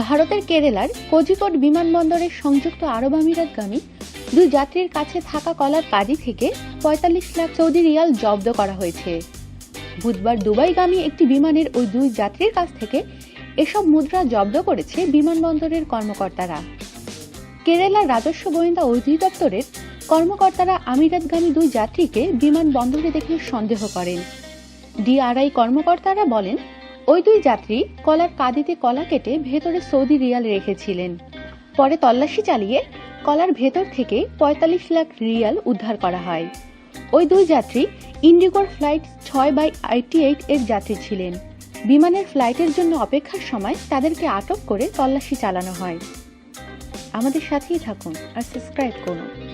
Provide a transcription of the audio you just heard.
ভারতের কেরালার কোজিকোড বিমানবন্দরের সংযুক্ত আরব আমিরাতগামী দুই যাত্রীর কাছে থাকা কলার কাজি থেকে পঁয়তাল্লিশ লাখ সৌদি রিয়াল জব্দ করা হয়েছে। বুধবার দুবাইগামী একটি বিমানের ওই দুই যাত্রীর কাছ থেকে এসব মুদ্রা জব্দ করেছে বিমানবন্দরের কর্মকর্তারা। কেরালার রাজস্ব গোয়েন্দা অধিদপ্তরের কর্মকর্তারা আমিরাতগামী দুই যাত্রীকে বিমানবন্দরে দেখে সন্দেহ করেন। ডিআরআই কর্মকর্তারা বলেন ওই দুই যাত্রী কলার কাঁদিতে কলা কেটে ভেতরে সৌদি রিয়াল রেখেছিলেন। পরে তল্লাশি চালিয়ে কলার ভেতর থেকে পঁয়তাল্লিশ লাখ রিয়াল উদ্ধার করা হয়। ওই দুই যাত্রী ইন্ডিগোর ফ্লাইট ছয় বাই আইটি এইট এর যাত্রী ছিলেন। বিমানের ফ্লাইটের জন্য অপেক্ষার সময় তাদেরকে আটক করে তল্লাশি চালানো হয়। আমাদের সাথেই থাকুন আর সাবস্ক্রাইব করুন।